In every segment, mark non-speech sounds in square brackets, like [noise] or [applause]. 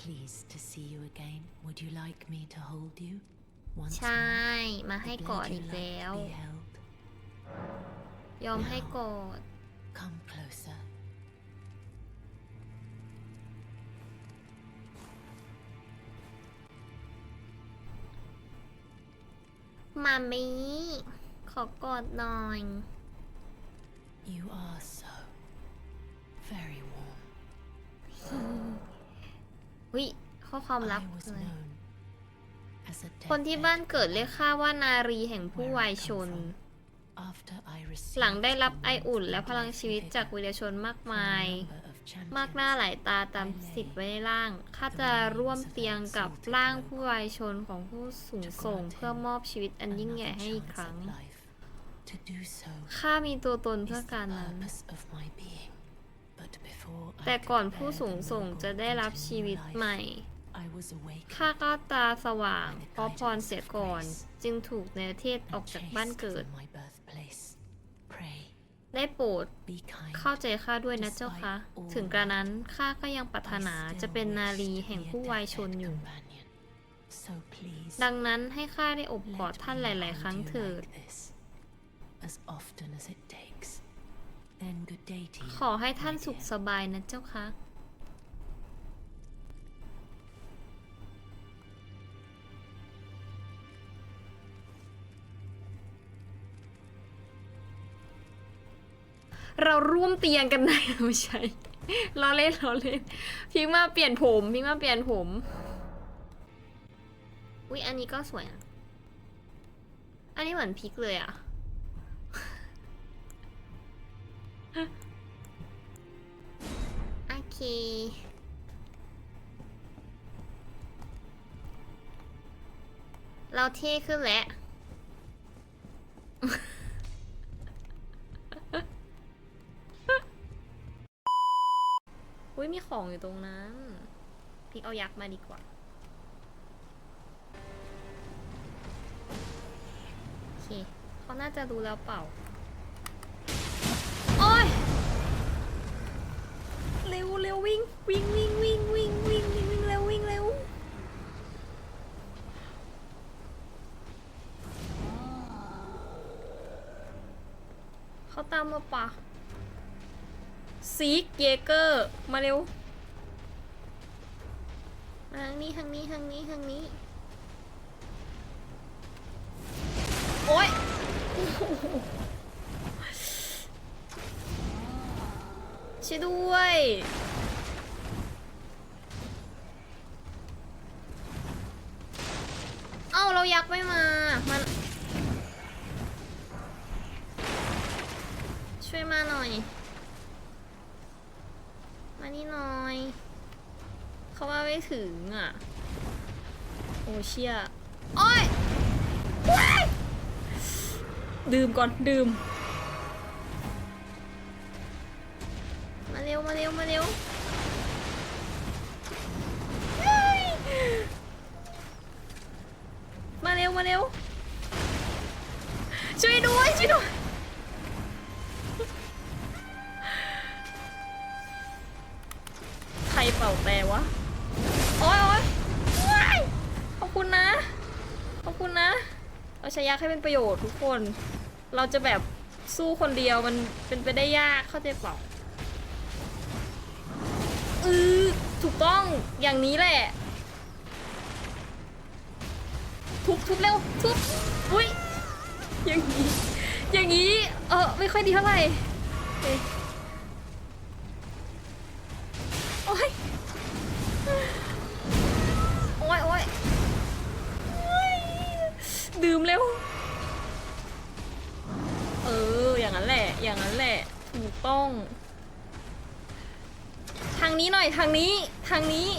pleased to see you again. Would you like me to hold you? Once ใช่ more? มาให้ Would กอด you อีก like แล้ว to be held? ยอมให้กอด Come closer. มามีขอกอดหน่อย You are so very warm. [laughs] วิข้อความลับ I was เลย known as a คนที่บ้านเกิดเรียกข้าว่านารีแห่งผู้วายชน After I received หลังได้รับไอ the อุ่น warmth และ and พลังชีวิต figure จากวิรชนมาก from มาย a number of มากหน้า champions, หลายตาตามสิทธิ์ไว้ในร่าง ข้าจะร่วมเตียงกับร่างผู้วายชนของผู้สูงส่งเพื่อมอบชีวิตอันยิ่งใหญ่ another ให้อีก chance ครั้ง at life. To do so ข้ามีตัวตน is เพื่อ the การนั้น purpose of my being. But before I แต่ก่อน could ผู้ bear สูง the ส่ง noble จะได้รับ into ชีวิต new ใหม่ life, I was awakened ข้าก็ตาสว่าง by the เพราะพร guidance เสีย of ก่อน grace จึงถูกในประเทศออก and จากบ้าน chased เกิด from my birthplace. Pray, ได้โปรด be kind. เข้าใจข้าด้วยนะเจ้าคะ ถึงกระนั้นข้าก็ยังปรารถ I นา still จะเป็นนา wish รี to แห่ง be a ผู้วายชน deathbed อยู่ companion. So please, ดังนั้นให้ข้าได้อบกอด let ท่าน me หลาย ๆ ครั้ง hold you เถิด ขอให้ท่าน my สุข dear. สบายนะเจ้าคะเราร่วมเตียงกันได้ไม่ใช่เราเล่นเราเล่น พิงมาเปลี่ยนผมพิงมาเปลี่ยนผม อุ๊ยอันนี้ก็สวยนะอันนี้เหมือนพริกเลยอะ เราเท่ขึ้นแล้ว อุ้ยมีของอยู่ตรงนั้น พี่เอายักษ์มาดีกว่า โอเค เขาน่าจะรู้แล้วเปล่า โอ้ย เร็วเร็ววิ่ง วิ่งวิ่งวิ่งวิ่งวิ่งเร็ว เขาตามมาปะซีกเยเกอร์ มาเร็วมาทางนี้ทางนี้ทางนี้ทางนี้ โอ๊ยช่วยด้วย เอ้า เรายักษ์ไม่มา มัน ช่วยมาหน่อย มานี่หน่อย เขาว่าไม่ถึงอะ โอ้เชี่ยโอ้ยว้ายดื่มก่อนดื่ม มาเร็ว มาเร็ว มาเร็วเฮ้ยมาเร็ว มาเร็ว ช่วยด้วย ช่วยด้วย เป่าแต่วะ โอ๊ยโอ๊ยว้ายขอบคุณนะ ขอบคุณนะเราใช้ยักให้เป็นประโยชน์ทุกคน เราจะแบบสู้คนเดียวมันเป็นไปได้ยากเข้าใจเปล่าเออถูกต้องอย่างนี้แหละ ทุบทุบเร็วทุบอุ้ยอย่างนี้ อย่างนี้ เออไม่ค่อยดีเท่าไหร่ ทางนี้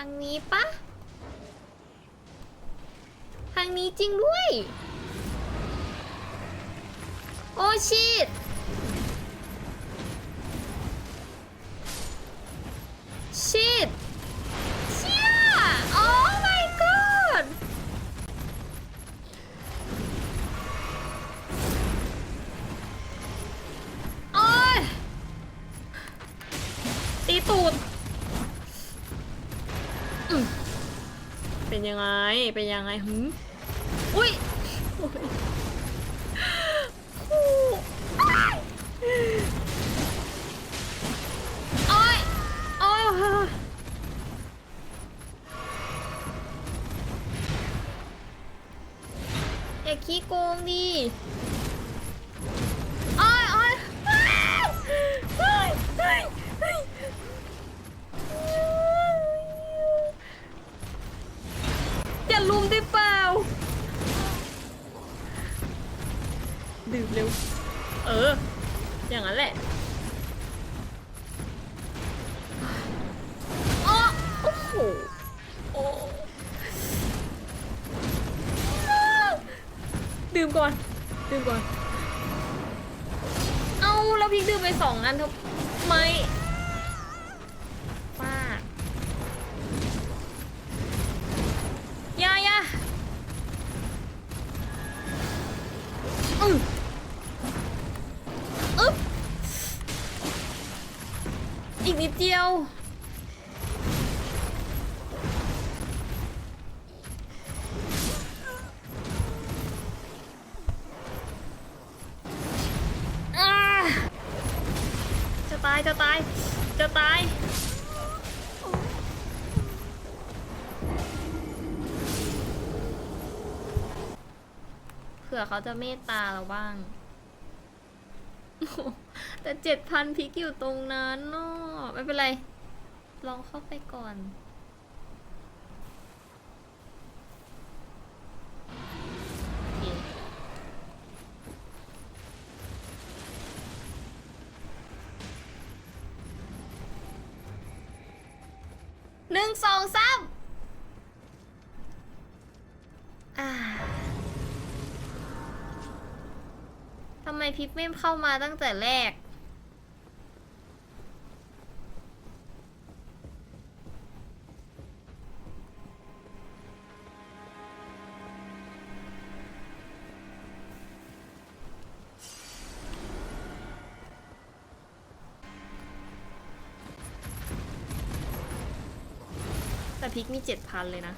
างนี้ปะทางนี้จริงด้วย โอชิต เป็นยังไง เป็นยังไงหืมอุ้ยโอ้ยโอ้ยโอ้ยโอ้ยอย่าขี้โกงดิ ดื่มก่อน ดื่มก่อน เอาแล้วพริกดื่มไปสองอันทำไมป้าดอยายาอืมอึ๊บอีกนิดเดียว จะตายจะตาย จะตาย เผื่อเขาจะเมตตาเราบ้าง แต่เจ็ดพันพิกอยู่ตรงนั้นเนาะไม่เป็นไร ลองเข้าไปก่อน หนึ่งสองสามทำไมพิปไม่เข้ามาตั้งแต่แรก พริกมีเจ็ดพันเลยนะ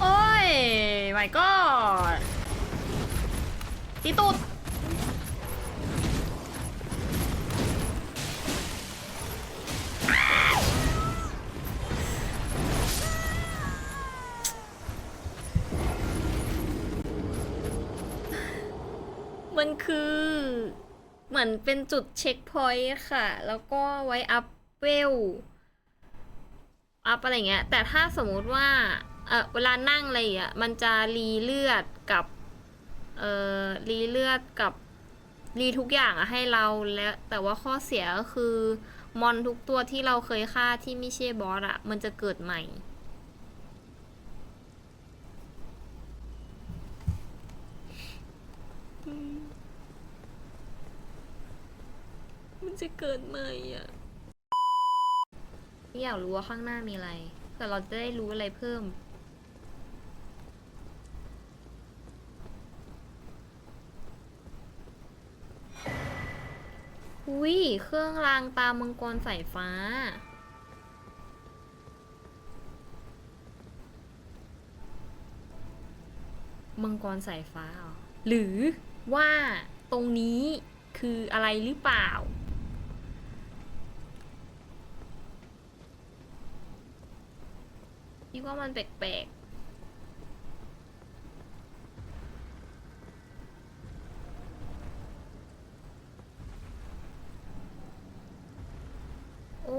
โอ้ยไม่ก็ตีตูดมันคือ เหมือนเป็นจุดเช็คพอยต์ค่ะ แล้วก็ไว้อัพเวล อัพอะไรเงี้ย แต่ถ้าสมมุติว่า เออเวลานั่งอะไรอะ มันจะรีเลือดกับ เอ่อ รีเลือดกับ รีทุกอย่างอะให้เราแล้ว แต่ว่าข้อเสียก็คือ มอนทุกตัวที่เราเคยฆ่าที่ไม่ใช่บอสอะมันจะเกิดใหม่ มัน จะเกิดใหม่อะอยากรู้ว่าข้างหน้ามีอะไรเผื่อเราจะได้รู้อะไรเพิ่ม อุ้ยเครื่องรางตามังกรสายฟ้า มังกรสายฟ้าเหรอหรือว่าตรงนี้คืออะไรหรือเปล่า พี่ว่ามันแปลกๆ โอ้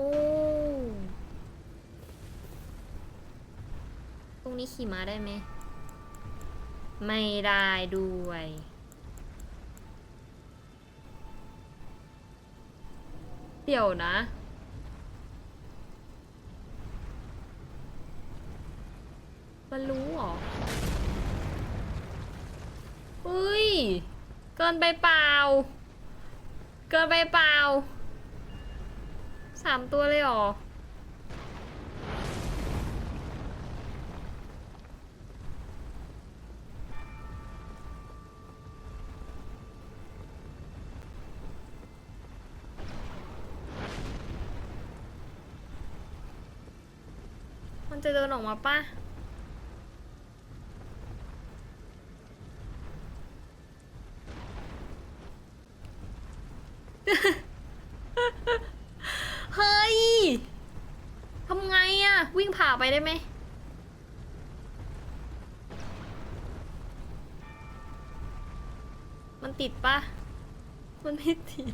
ตรงนี้ขี่ม้าได้ไหม ไม่ได้ด้วยเดี๋ยวนะ มันรู้เหรอเฮ้ย เกินไปเปล่า เกินไปเปล่า สามตัวเลยหรอ มันจะเดินออกมาป่ะ เฮ้ย ทำไงอะวิ่งผ่าไปได้ไหม มันติดปะมันไม่ติด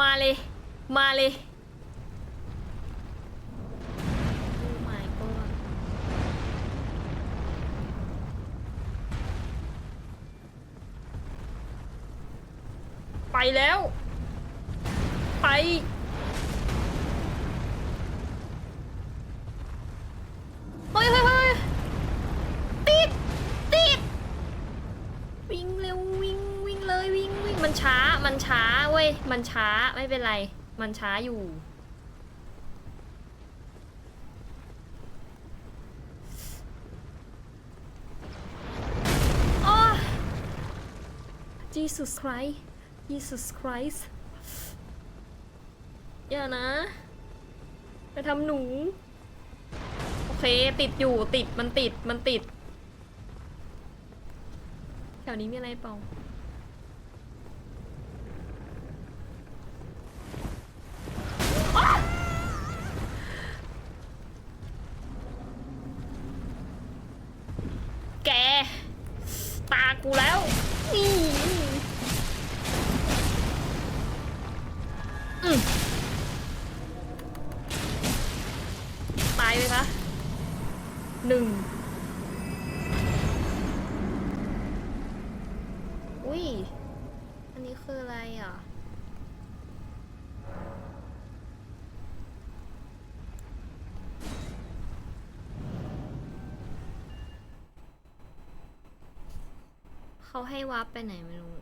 มาเลย มาเลย โอ้ my god ไปแล้ว ไป เฮ้ยเฮ้ยเฮ้ยติด ติด วิ่งเร็ว วิ่ง วิ่งเลยวิ่งวิ่ง มันช้า มันช้าเว้ย มันช้าไม่เป็นไร มันช้าอยู่ โอ้ Jesus Christ Jesus Christ อย่านะจะทำหนู โอเค ติดอยู่ติดมันติดมันติด แถวนี้มีอะไรเปล่า อ๊ะแก ตา กูแล้ว เขาให้วับไปไหนไม่รู้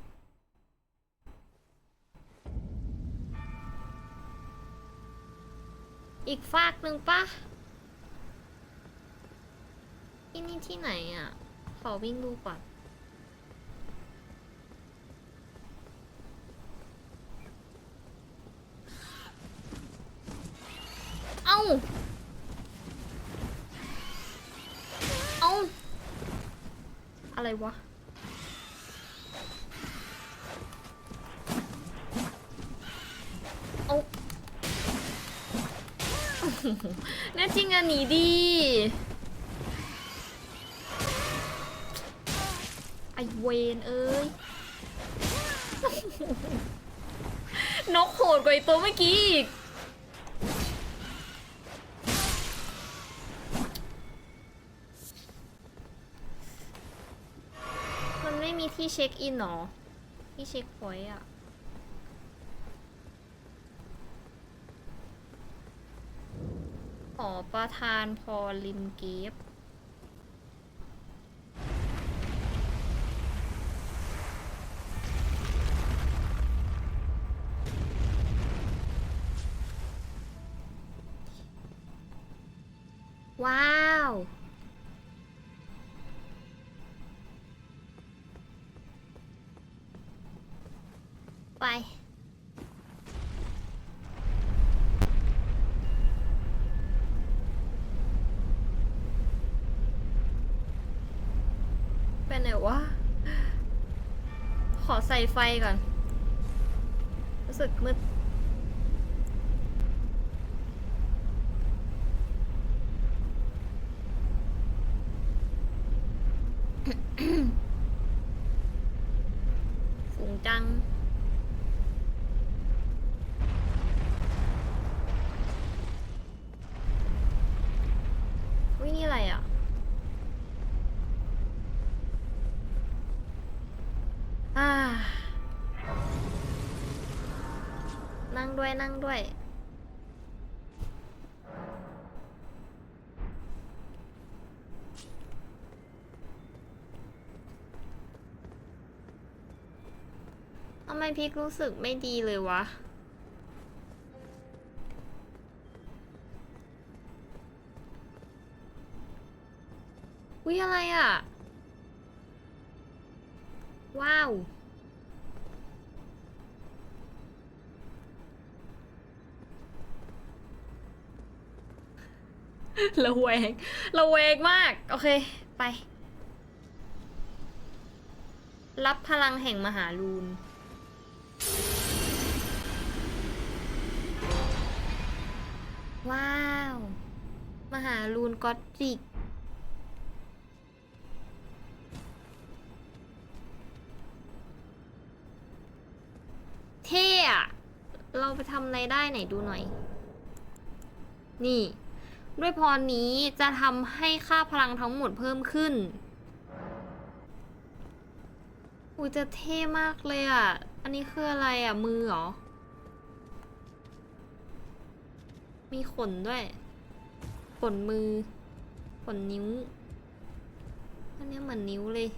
อีกฟากหนึ่งปะที่นี่ที่ไหนอะ ขอวิ่งดูก่อนเอ้า เอ้า อะไรวะ แน่จริงอันนี้ดีไอเวนเอ้ย นกโหดกว่าไอตัวเมื่อกี้อีก มันไม่มีที่เช็คอินหรอ ที่เช็คพอยต์อะ ขอประทานพอลิมเกฟว้าว ไป ไหนวะ ขอใส่ไฟก่อน รู้สึกมืดสูงจัง ด้วยนั่งด้วย ทำไมพีครู้สึกไม่ดีเลยวะอุ้ยอะไรอะ่ะ ว้าว ระแวงระแวงมาก โอเค ไป รับพลังแห่งมหาลูนว้าว มหาลูนก็อตริก เท่อะเราไปทำอะไรได้ไหนดูหน่อย นี่ ด้วยพรนี้จะทำให้ค่าพลังทั้งหมดเพิ่มขึ้นอุ้ยจะเท่มากเลยอะ อันนี้คืออะไรอะ มือเหรอ มีขนด้วย ขนมือ ขนนิ้ว อันนี้เหมือนนิ้วเลย